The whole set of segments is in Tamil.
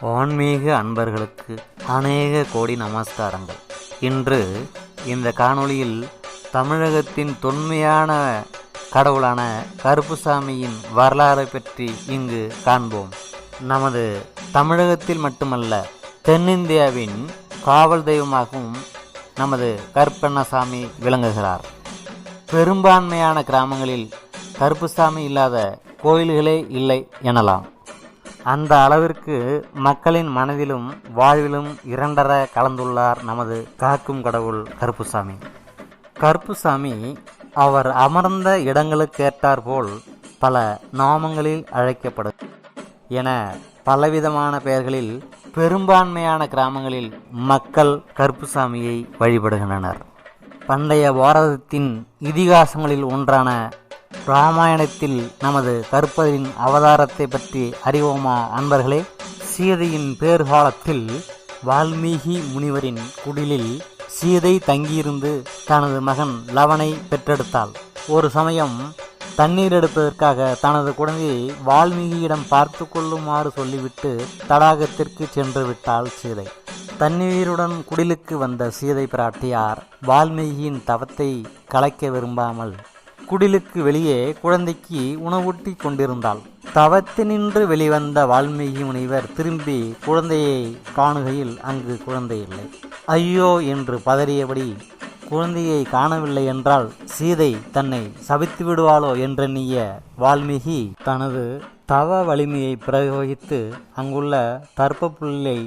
ஆன்மீக அன்பர்களுக்கு அநேக கோடி நமஸ்காரங்கள். இன்று இந்த காணொளியில் தமிழகத்தின் தொன்மையான கடவுளான கருப்புசாமியின் வரலாறை பற்றி இங்கு காண்போம். நமது தமிழகத்தில் மட்டுமல்ல தென்னிந்தியாவின் காவல் தெய்வமாகவும் நமது கருப்பண்ணசாமி விளங்குகிறார். பெரும்பான்மையான கிராமங்களில் கருப்புசாமி இல்லாத கோயில்களே இல்லை எனலாம். அந்த அளவிற்கு மக்களின் மனதிலும் வாழ்விலும் இரண்டர கலந்துள்ளார் நமது காக்கும் கடவுள் கருப்புசாமி. கருப்புசாமி அவர் அமர்ந்த இடங்களுக்கேற்றாற்போல் பல நாமங்களில் அழைக்கப்படும். என பலவிதமான பெயர்களில் பெரும்பான்மையான கிராமங்களில் மக்கள் கருப்புசாமியை வழிபடுகின்றனர். பண்டைய பாரதத்தின் இதிகாசங்களில் ஒன்றான ராமாயணத்தில் நமது கருப்பரின் அவதாரத்தை பற்றி அறிவோமா அன்பர்களே? சீதையின் பேர்காலத்தில் வால்மீகி முனிவரின் குடிலில் சீதை தங்கியிருந்து தனது மகன் லவனை பெற்றெடுத்தாள். ஒரு சமயம் தண்ணீர் எடுப்பதற்காக தனது குழந்தையை வால்மீகியிடம் பார்த்து கொள்ளுமாறு சொல்லிவிட்டு தடாகத்திற்கு சென்று விட்டாள் சீதை. தண்ணீருடன் குடிலுக்கு வந்த சீதை பிராட்டியார் வால்மீகியின் தவத்தை கலைக்க விரும்பாமல் குடிலுக்கு வெளியே குழந்தைக்கு உணவூட்டி கொண்டிருந்தாள். தவத்தினின்று வெளிவந்த வால்மீகி முனிவர் திரும்பி குழந்தையை காணுகையில் அங்கு குழந்தை இல்லை. ஐயோ என்று பதறியபடி குழந்தையை காணவில்லை என்றால் சீதை தன்னை சபித்து விடுவாளோ என்றெண்ணிய வால்மீகி தனது தவ வலிமையை பிரயோகித்து அங்குள்ள தர்ப்பப்புல்லை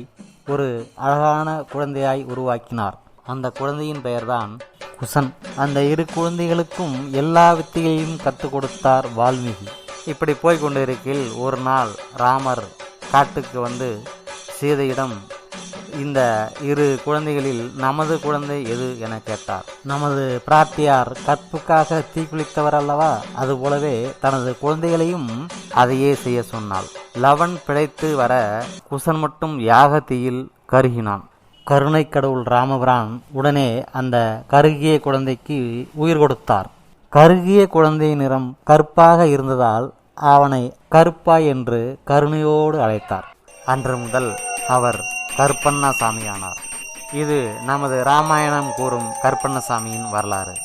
ஒரு அழகான குழந்தையாய் உருவாக்கினார். அந்த குழந்தையின் பெயர்தான் குசன். அந்த இரு குழந்தைகளுக்கும் எல்லா வித்தைகளையும் கற்றுக் கொடுத்தார் வால்மீகி. இப்படி போய்கொண்டிருக்கையில் ஒரு நாள் ராமர் காட்டுக்கு வந்து சீதையிடம் இந்த இரு குழந்தைகளில் நமது குழந்தை எது? என கேட்டார். நமது பிராட்டியார் கற்புக்காக தீக்குளித்தவர் அல்லவா? அதுபோலவே தனது குழந்தைகளையும் அதையே செய்ய சொன்னாள். லவன் பிழைத்து வர குசன் மட்டும் யாக தீயில் கருகினான். கருணை கடவுள் ராமபிரான் உடனே அந்த கருகிய குழந்தைக்கு உயிர் கொடுத்தார். கருகிய குழந்தை நிறம் கருப்பாக இருந்ததால் அவனை கருப்பாய் என்று கருணையோடு அழைத்தார். அன்று முதல் அவர் கருப்பண்ணசாமியானார் இது நமது ராமாயணம் கூறும் கருப்பண்ணசாமியின் வரலாறு.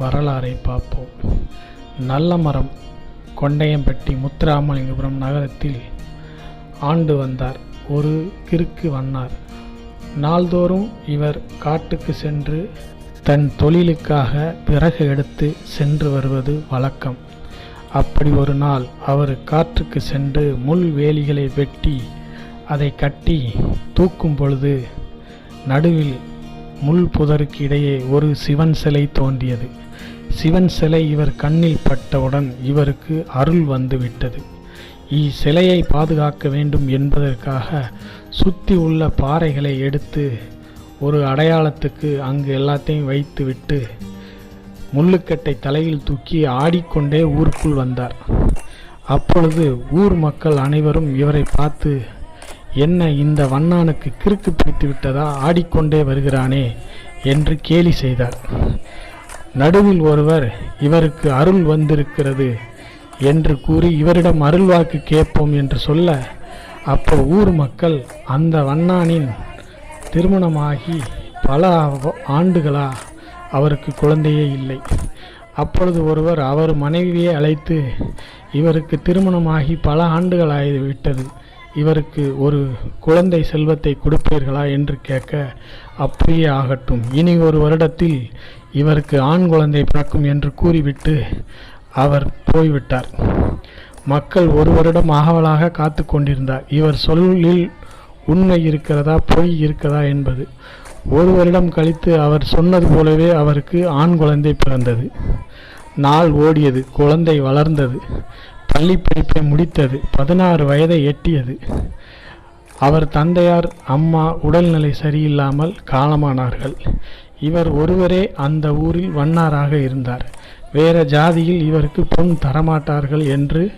வரலாறை பார்ப்போம். நல்ல மரம் கொண்டையம்பட்டி முத்துராமலிங்கபுரம் நகரத்தில் ஆண்டு வந்தார். ஒரு கிறுக்கு வந்தார் நாள்தோறும் இவர் காட்டுக்கு சென்று தன் தொழிலுக்காக பிறகு எடுத்து சென்று வருவது வழக்கம். அப்படி ஒரு நாள் அவர் காற்றுக்கு சென்று முள் வேலிகளை வெட்டி அதை கட்டி தூக்கும் பொழுது நடுவில் முள் புதருக்கு இடையே ஒரு சிவன் சிலை தோன்றியது. சிவன் சிலை இவர் கண்ணில் பட்டவுடன் இவருக்கு அருள் வந்துவிட்டது. இச்சிலையை பாதுகாக்க வேண்டும் என்பதற்காக சுற்றி உள்ள பாறைகளை எடுத்து ஒரு அடையாளத்துக்கு அங்கு எல்லாத்தையும் வைத்துவிட்டு முள்ளுக்கட்டை தலையில் தூக்கி ஆடிக்கொண்டே ஊருக்குள் வந்தார். அப்பொழுது ஊர் மக்கள் அனைவரும் இவரை பார்த்து என்ன இந்த வண்ணானுக்கு கிறுக்கு பிடித்து விட்டதா? ஆடிக்கொண்டே வருகிறானே என்று கேலி செய்தார். நடுவில் ஒருவர் இவருக்கு அருள் வந்திருக்கிறது என்று கூறி இவரிடம் அருள்வாக்கு கேட்போம் என்று சொல்ல அப்போ ஊர் மக்கள் அந்த வண்ணானின் திருமணமாகி பல ஆண்டுகளா அவருக்கு குழந்தையே இல்லை. அப்பொழுது ஒருவர் அவர் மனைவியை அழைத்து இவருக்கு திருமணமாகி பல ஆண்டுகள் ஆகிவிட்டது இவருக்கு ஒரு குழந்தை செல்வத்தை கொடுப்பீர்களா? என்று கேட்க அப்படியே ஆகட்டும். இனி ஒரு வருடத்தில் இவருக்கு ஆண் குழந்தை பிறக்கும் என்று கூறிவிட்டு அவர் போய்விட்டார். மக்கள் ஒரு வருடம் ஆகவலாக காத்து கொண்டிருந்தார். இவர் சொல்லில் உண்மை இருக்கிறதா பொய் இருக்கிறதா என்பது. ஒரு வருடம் கழித்து அவர் சொன்னது போலவே அவருக்கு ஆண் குழந்தை பிறந்தது. நாள் ஓடியது குழந்தை வளர்ந்தது பள்ளி படிப்பை முடித்தது பதினாறு வயதை எட்டியது. அவர் தந்தையார் அம்மா உடல்நிலை சரியில்லாமல் காலமானார்கள். இவர் ஒருவரே அந்த ஊரில் வண்ணாராக இருந்தார். வேற ஜாதியில் இவருக்கு பொன் தரமாட்டார்கள் என்று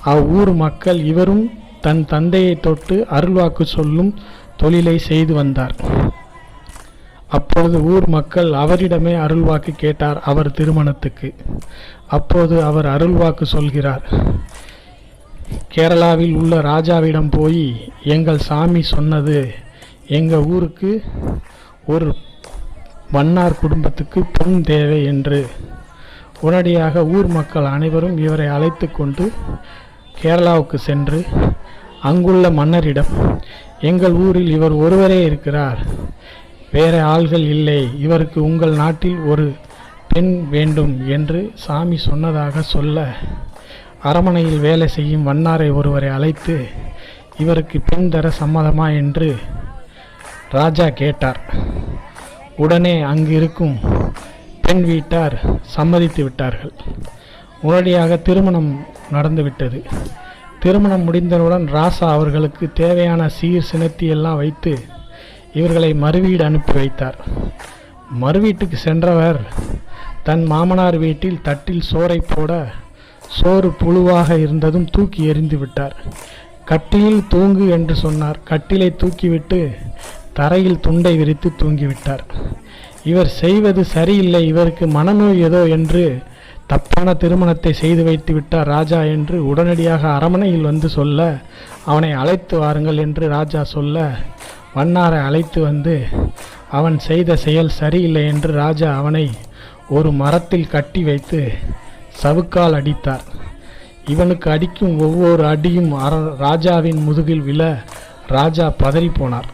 அவ்வூர் மக்கள் இவரும் தன் தந்தையை தொட்டு அருள்வாக்கு சொல்லும் தொழிலை செய்து வந்தார். அப்பொழுது ஊர் மக்கள் அவரிடமே அருள்வாக்கு கேட்டார் அவர் திருமணத்துக்கு. அப்போது அவர் அருள்வாக்கு சொல்கிறார் கேரளாவில் உள்ள ராஜாவிடம் போய் எங்கள் சாமி சொன்னது எங்கள் ஊருக்கு ஒரு மன்னார் குடும்பத்துக்கு பொன் தேவை என்று. உடனடியாக ஊர் மக்கள் அனைவரும் இவரை அழைத்து கொண்டு கேரளாவுக்கு சென்று அங்குள்ள மன்னரிடம் எங்கள் ஊரில் இவர் ஒருவரே இருக்கிறார். வேறு ஆள்கள் இல்லை. இவருக்கு உங்கள் நாட்டில் ஒரு பெண் வேண்டும் என்று சாமி சொன்னதாக சொல்ல அரமனையில் வேலை செய்யும் வண்ணாரை ஒருவரை அழைத்து இவருக்கு பெண் தர சம்மதமா? என்று ராஜா கேட்டார். உடனே அங்கு இருக்கும் பெண் வீட்டார் சம்மதித்து விட்டார்கள். உடனடியாக திருமணம் நடந்துவிட்டது. திருமணம் முடிந்தவுடன் ராசா அவர்களுக்கு தேவையான சீர் சினத்தி எல்லாம் வைத்து இவர்களை மறுவீடு அனுப்பி வைத்தார். மறுவீட்டுக்கு சென்றவர் தன் மாமனார் வீட்டில் தட்டில் சோறை போட சோறு புழுவாக இருந்ததும் தூக்கி எறிந்து விட்டார். கட்டிலில் தூங்கு என்று சொன்னார். கட்டிலை தூக்கிவிட்டு தரையில் துண்டை விரித்து தூங்கிவிட்டார். இவர் செய்வது சரியில்லை இவருக்கு மனநோய் ஏதோ என்று தப்பான திருமணத்தை செய்து வைத்து விட்டார் ராஜா என்று உடனடியாக அரமனையில் வந்து சொல்ல அவனை அழைத்து வாருங்கள் என்று ராஜா சொல்ல வண்ணாரை அழைத்து வந்து அவன் செய்த செயல் சரியில்லை என்று ராஜா அவனை ஒரு மரத்தில் கட்டி வைத்து சவுக்கால் அடித்தார். இவனுக்கு அடிக்கும் ஒவ்வொரு அடியும் அர ராஜாவின் முதுகில் விழ ராஜா பதறி போனார்.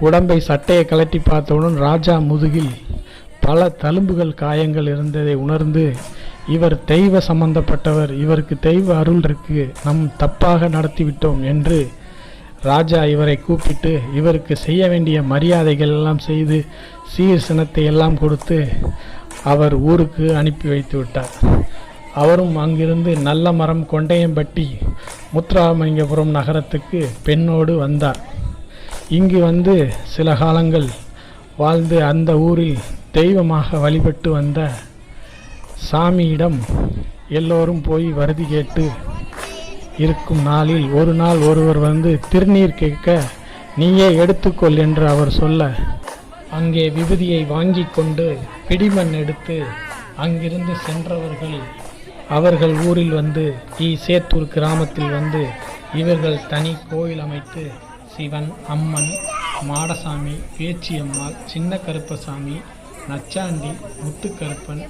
உடம்பை சட்டையை கலட்டி பார்த்தவுடன் ராஜா முதுகில் பல தழும்புகள் காயங்கள் இருந்ததை உணர்ந்து இவர் தெய்வ சம்பந்தப்பட்டவர் இவருக்கு தெய்வ அருள் இருக்கு நம் தப்பாக நடத்திவிட்டோம் என்று ராஜா இவரை கூப்பிட்டு இவருக்கு செய்ய வேண்டிய மரியாதைகள் எல்லாம் செய்து சீர் சினத்தை எல்லாம் கொடுத்து அவர் ஊருக்கு அனுப்பி வைத்து விட்டார். அவரும் அங்கிருந்து நல்ல மரம் கொண்டையம்பட்டி முத்துராமலிங்கபுரம் நகரத்துக்கு பெண்ணோடு வந்தார். இங்கு வந்து சில காலங்கள் வாழ்ந்து அந்த ஊரில் தெய்வமாக வழிபட்டு வந்த சாமியிடம் எல்லோரும் போய் வருதி கேட்டு இருக்கும் நாளில் ஒரு நாள் ஒருவர் வந்து திருநீர் கேட்க நீயே எடுத்துக்கொள் என்று அவர் சொல்ல அங்கே விபதியை வாங்கி கொண்டு பிடிமண் எடுத்து அங்கிருந்து சென்றவர்கள் அவர்கள் ஊரில் வந்து ஈ சேத்தூர் கிராமத்தில் வந்து இவர்கள் தனி கோயில் அமைத்து சிவன் அம்மன் மாடசாமி பேச்சியம்மாள் சின்ன கருப்பசாமி நச்சாண்டி முத்துக்கருப்பன்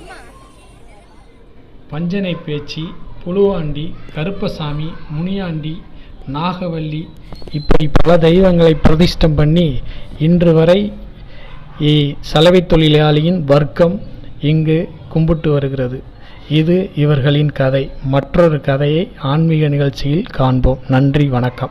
பஞ்சனை பேச்சி புழுவாண்டி கருப்பசாமி முனியாண்டி நாகவல்லி இப்படி பல தெய்வங்களை பிரதிஷ்டம் பண்ணி இன்று வரை சலவை தொழிலாளியின் வர்க்கம் இங்கு கும்பிட்டு வருகிறது. இது இவர்களின் கதை. மற்றொரு கதையை ஆன்மீக நிகழ்ச்சியில் காண்போம். நன்றி வணக்கம்.